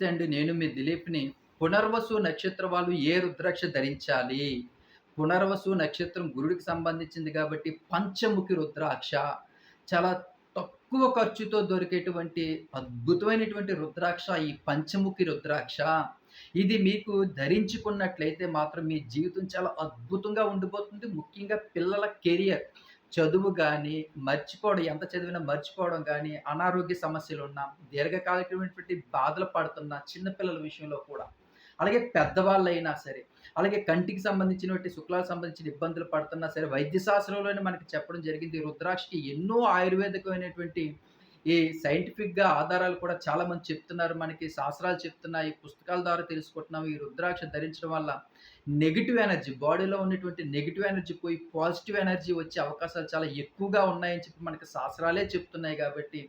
నమస్తే అండి. నేను మీ దిలీప్‌ని. పునర్వసు నక్షత్ర వాళ్ళు ఏ రుద్రాక్ష ధరించాలి? పునర్వసు నక్షత్రం గురుడికి సంబంధించింది కాబట్టి పంచముఖి రుద్రాక్ష. చాలా తక్కువ ఖర్చుతో దొరికేటువంటి అద్భుతమైనటువంటి రుద్రాక్ష ఈ పంచముఖి రుద్రాక్ష. ఇది మీకు ధరించుకున్నట్లయితే మాత్రం మీ జీవితం చాలా అద్భుతంగా ఉండిపోతుంది. ముఖ్యంగా పిల్లల కెరియర్ చదువు కానీ మర్చిపోవడం ఎంత చదివినా మర్చిపోవడం కానీ అనారోగ్య సమస్యలు ఉన్నా దీర్ఘకాలికమైనటువంటి బాధలు పడుతున్న చిన్నపిల్లల విషయంలో కూడా, అలాగే పెద్దవాళ్ళైనా సరే, అలాగే కంటికి సంబంధించినటువంటి శుక్లాలకు సంబంధించిన ఇబ్బందులు పడుతున్నా సరే, వైద్యశాస్త్రంలోనే మనకి చెప్పడం జరిగింది. రుద్రాక్షకి ఎన్నో ఆయుర్వేదికమైనటువంటి ఈ సైంటిఫిక్‌గా ఆధారాలు కూడా చాలా మంది చెప్తున్నారు. మనకి శాస్త్రాలు చెప్తున్నాయి. పుస్తకాల ద్వారా తెలుసుకుంటున్నాం. ఈ రుద్రాక్ష ధరించడం వల్ల నెగిటివ్ ఎనర్జీ బాడీలో ఉన్నటువంటి నెగిటివ్ ఎనర్జీ పోయి పాజిటివ్ ఎనర్జీ వచ్చే అవకాశాలు చాలా ఎక్కువగా ఉన్నాయని చెప్పి మనకి శాస్త్రాలే చెప్తున్నాయి కాబట్టి,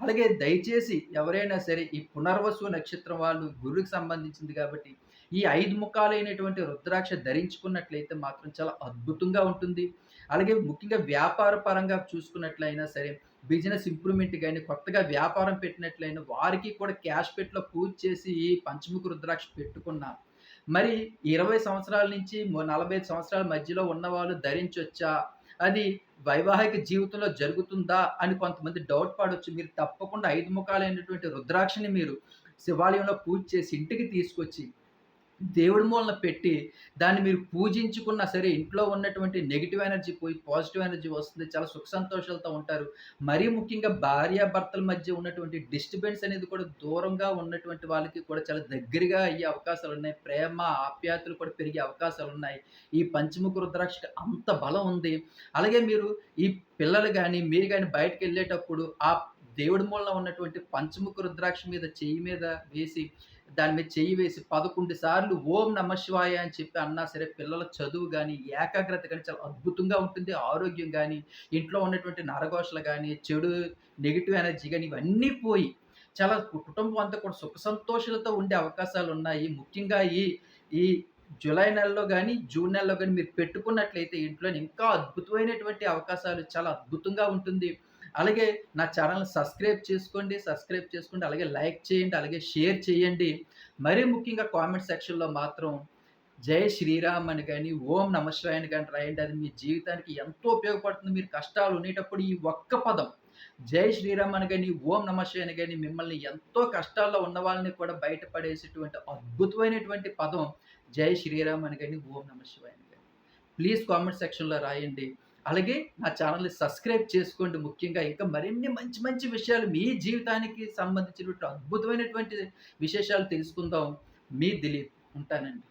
అలాగే దయచేసి ఎవరైనా సరే ఈ పునర్వసు నక్షత్రం వాళ్ళు గురువుకి సంబంధించింది కాబట్టి, ఈ ఐదు ముఖాలైనటువంటి రుద్రాక్ష ధరించుకున్నట్లయితే మాత్రం చాలా అద్భుతంగా ఉంటుంది. అలాగే ముఖ్యంగా వ్యాపార పరంగా చూసుకున్నట్లయినా సరే, బిజినెస్ ఇంప్రూవ్‌మెంట్ కానీ కొత్తగా వ్యాపారం పెట్టినట్లయినా వారికి కూడా క్యాష్ పెట్‌లో పూజ చేసి ఈ రుద్రాక్ష పెట్టుకున్న, మరి 20 సంవత్సరాల నుంచి నలభై ఐదు సంవత్సరాల మధ్యలో ఉన్నవాళ్ళు ధరించొచ్చా? అది వైవాహిక జీవితంలో జరుగుతుందా? అని కొంతమంది డౌట్ పడవచ్చు మీరు తప్పకుండా ఐదు ముఖాలైనటువంటి రుద్రాక్షని మీరు శివాలయంలో పూజ చేసి ఇంటికి తీసుకొచ్చి దేవుడి మూలన పెట్టి, దాన్ని మీరు పూజించుకున్నా సరే, ఇంట్లో ఉన్నటువంటి నెగిటివ్ ఎనర్జీ పోయి పాజిటివ్ ఎనర్జీ వస్తుంది. చాలా సుఖ సంతోషాలతో ఉంటారు. మరీ ముఖ్యంగా భార్యాభర్తల మధ్య ఉన్నటువంటి డిస్టర్బెన్స్ అనేది కూడా దూరంగా ఉన్నటువంటి వాళ్ళకి కూడా చాలా దగ్గరగా అయ్యే అవకాశాలు ఉన్నాయి ప్రేమ, ఆప్యాయతలు కూడా పెరిగే అవకాశాలు ఉన్నాయి ఈ పంచముఖ రుద్రాక్షకి అంత బలం ఉంది. అలాగే మీరు ఈ పిల్లలు కానీ మీరు కానీ బయటకు వెళ్ళేటప్పుడు ఆ దేవుడి మూలన ఉన్నటువంటి పంచముఖ రుద్రాక్ష మీద చెయ్యి మీద వేసి దాని మీద చెయ్యి వేసి 11 సార్లు ఓం నమఃశివాయ అని చెప్పి అన్నా సరే పిల్లల చదువు కానీ ఏకాగ్రత కానీ చాలా అద్భుతంగా ఉంటుంది. ఆరోగ్యం కానీ ఇంట్లో ఉన్నటువంటి నరఘోషలు కానీ చెడు నెగిటివ్ ఎనర్జీ కానీ ఇవన్నీ పోయి చాలా కుటుంబం అంతా కూడా సుఖ సంతోషాలతో ఉండే అవకాశాలున్నాయి. ముఖ్యంగా ఈ ఈ జూలై నెలలో కానీ జూన్ నెలలో కానీ మీరు పెట్టుకున్నట్లయితే ఇంట్లోని ఇంకా అద్భుతమైనటువంటి అవకాశాలు చాలా అద్భుతంగా ఉంటుంది. అలాగే నా ఛానల్ని సబ్స్క్రైబ్ చేసుకోండి. సబ్స్క్రైబ్ చేసుకోండి. అలాగే లైక్ చేయండి. అలాగే షేర్ చేయండి. మరీ ముఖ్యంగా కామెంట్ సెక్షన్‌లో మాత్రం జై శ్రీరామ్ అని కానీ ఓం నమఃశివాయ అని కానీ రాయండి. అది మీ జీవితానికి ఎంతో ఉపయోగపడుతుంది. మీరు కష్టాలు ఉండేటప్పుడు ఈ ఒక్క పదం జై శ్రీరామ్ అని కానీ ఓం నమఃశివాయ అని కానీ మిమ్మల్ని ఎంతో కష్టాల్లో ఉన్న వాళ్ళని కూడా బయటపడేసేటువంటి అద్భుతమైనటువంటి పదం జై శ్రీరామ్ అని కానీ ఓం నమఃశివాయ అని కానీ ప్లీజ్ కామెంట్ సెక్షన్‌లో రాయండి. అలాగే నా ఛానల్ని సబ్స్క్రైబ్ చేసుకోండి ముఖ్యంగా. ఇంకా మరిన్ని మంచి మంచి విషయాలు మీ జీవితానికి సంబంధించినటువంటి అద్భుతమైనటువంటి విశేషాలు తెలుసుకుందాం. మీ దిలీప్. ఉంటానండి.